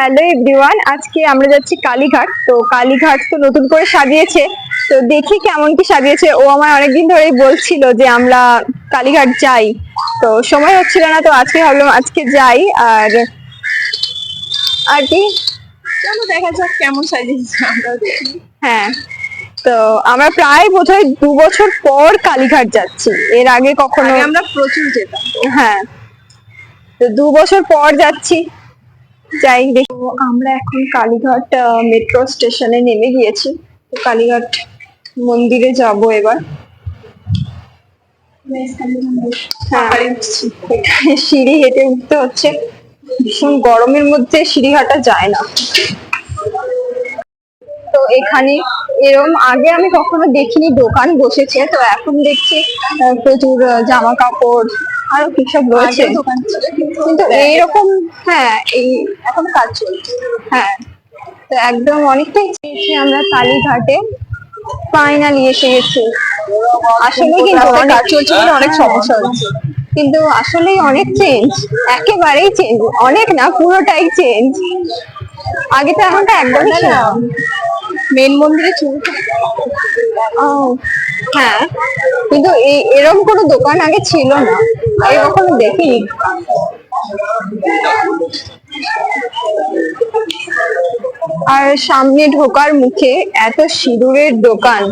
Hello everyone আজকে আমরা যাচ্ছি কালীঘাট। তো কালীঘাট তো নতুন করে সাজিয়েছে। তো দেখি কেমন কি সাজিয়েছে। ও আমার অনেকদিন ধরেই বলছিল যে আমরা কালীঘাট যাই। তো সময় হচ্ছিল না তো আজকে ভাবলাম আজকে যাই। আর আর কি? চলো দেখা যাক কেমন সাজিয়েছে আমরা হ্যাঁ তো আমরা প্রায় বোধহয় দু বছর পর কালীঘাট যাচ্ছি। এর আগে কখনো আমরা প্রচুর যেতাম। হ্যাঁ তো দু বছর পর যাচ্ছি। যাই দেখো আমরা এখন কালীঘাট মেট্রো স্টেশনে নেমে গিয়েছি। কালীঘাট মন্দিরে যাব এবার। হ্যাঁ সিঁড়ি হেঁটে উঠতে হচ্ছে। ভীষণ গরমের মধ্যে সিঁড়ি হাঁটা যায় না। তো এখানে এরকম আগে আমি কখনো দেখিনি, দোকান বসেছে। তো এখন দেখছি প্রচুর জামা কাপড় আরও কি সব রয়েছে কিন্তু এইরকম হ্যাঁ এই এখন কাজ চলছে। হ্যাঁ। তো একদম অনেকটাই চেয়েছি আমরা কালীঘাটে ফাইনালি এসে গেছি আসলে কিন্তু অনেক কাজ চলছে অনেক সমস্যা হচ্ছে। কিন্তু আসলেই অনেক চেঞ্জ একেবারেই চেঞ্জ অনেক না পুরোটাই চেঞ্জ আগে তো এখনটা একদমই ছিল মেন মন্দিরে হ্যাঁ। কিন্তু এই- এরকম কোনো দোকান আগে ছিল না। আগে কখনো দেখিনি আর সামনে ঢোকার মুখে এত সিঁদুরের দোকান।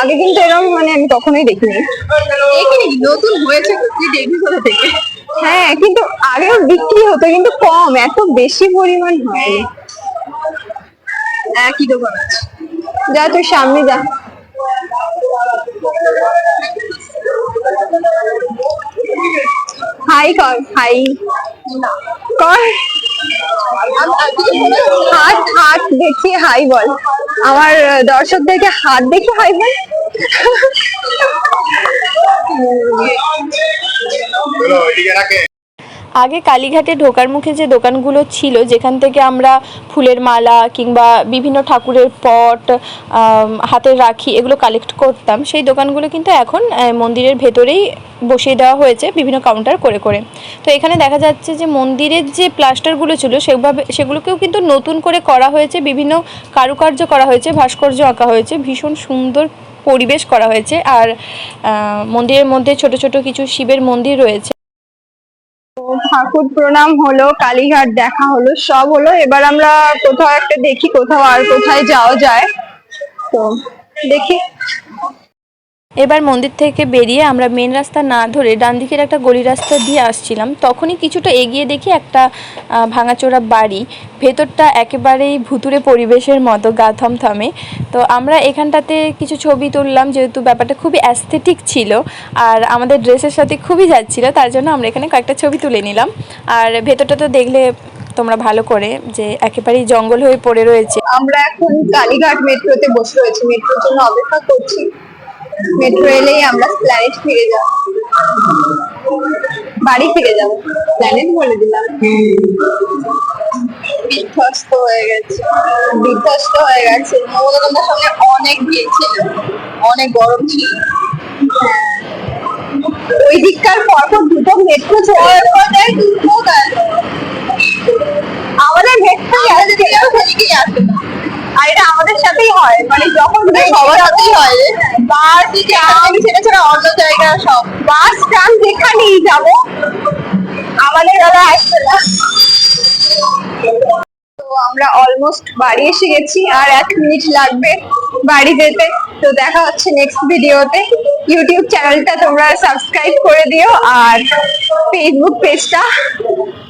আগে কিন্তু এরকম মানে আমি কখনোই দেখিনি। দেখিনি নতুন হয়েছে তুই দেখবি কোথা থেকে? হ্যাঁ কিন্তু আগেও বিক্রি হতো কিন্তু কম এত বেশি পরিমাণ হয়নি একই দোকান আছে? যা তুই সামনে যা। হাই কর হাই কর। হাত হাত দেখিয়ে হাই বল। আমার দর্শকদেরকে হাত দেখে হাই বল। আগে কালীঘাটে ঢোকার মুখে যে দোকানগুলো ছিল, যেখান থেকে আমরা ফুলের মালা কিংবা বিভিন্ন ঠাকুরের পট হাতের রাখি, এগুলো কালেক্ট করতাম। সেই দোকানগুলো কিন্তু এখন মন্দিরের ভেতরেই বসিয়ে দেওয়া হয়েছে বিভিন্ন কাউন্টার করে করে। তো এখানে দেখা যাচ্ছে যে মন্দিরের যে প্লাস্টারগুলো ছিল, সেভাবে, সেগুলোকেও কিন্তু নতুন করে করা হয়েছে, বিভিন্ন কারুকার্য করা হয়েছে, ভাস্কর্য আঁকা হয়েছে, ভীষণ সুন্দর পরিবেশ করা হয়েছে। আর মন্দিরের মধ্যে ছোট ছোট কিছু শিবের মন্দির রয়েছে। ঠাকুর প্রণাম হলো, কালীঘাট দেখা হলো, সব হলো। এবার আমরা কোথাও একটা দেখি, কোথাও আর কোথায় যাওয়া যায়। তো দেখি। এবার মন্দির থেকে বেরিয়ে আমরা মেন রাস্তা না ধরে ডান দিকের একটা গলি রাস্তা দিয়ে আসছিলাম। তখনই কিছুটা এগিয়ে দেখি একটা ভাঙাচোরা বাড়ি। ভেতরটা একেবারেই ভুতুরে পরিবেশের মতো, গা থমথমে। তো আমরা এখানটাতে কিছু ছবি তুললাম, যেহেতু ব্যাপারটা খুবই অ্যাস্থেটিক ছিল। আর আমাদের ড্রেসের সাথে খুবই যাচ্ছিল তার জন্য আমরা এখানে কয়েকটা ছবি তুলে নিলাম। আর ভেতরটা তো দেখলে তোমরা ভালো করে যে একেবারেই জঙ্গল হয়ে পড়ে রয়েছে। আমরা এখন কালীঘাট মেট্রোতে বসে রয়েছি। মেট্রোর জন্য অপেক্ষা করছি। মেট্রো এলেই আমরা প্ল্যানেট ফিরে যাব। বাড়ি ফিরে যাব। প্ল্যানেট বলে দিলাম। বিধ্বস্ত হয়ে গেছে। বিধ্বস্ত হয়ে গেছে। অনেক ভিড় অনেক গরম ছিল। ওই দিককার পরপর দুটো মেট্রো চলে দুটো গেল। আমাদের মেট্রো আমাদের দিকে আর সেদিকেই আসে না। আর এটা আমাদের সাথেই হয়। মানে যখন সবার সাথেই হয়। বাস ট্রাম সেটা ছাড়া অন্য জায়গা সব। বাস ট্রাম যেখানেই যাব আমাদের বেলা আসছে না। তো আমরা অলমোস্ট বাড়ি এসে গেছি আর এক মিনিট লাগবে বাড়ি যেতে। তো দেখা হচ্ছে নেক্সট ভিডিওতে ইউটিউব চ্যানেলটা তোমরা সাবস্ক্রাইব করে দিও আর ফেসবুক পেজটা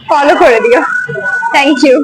ফলো করে দিও। Thank you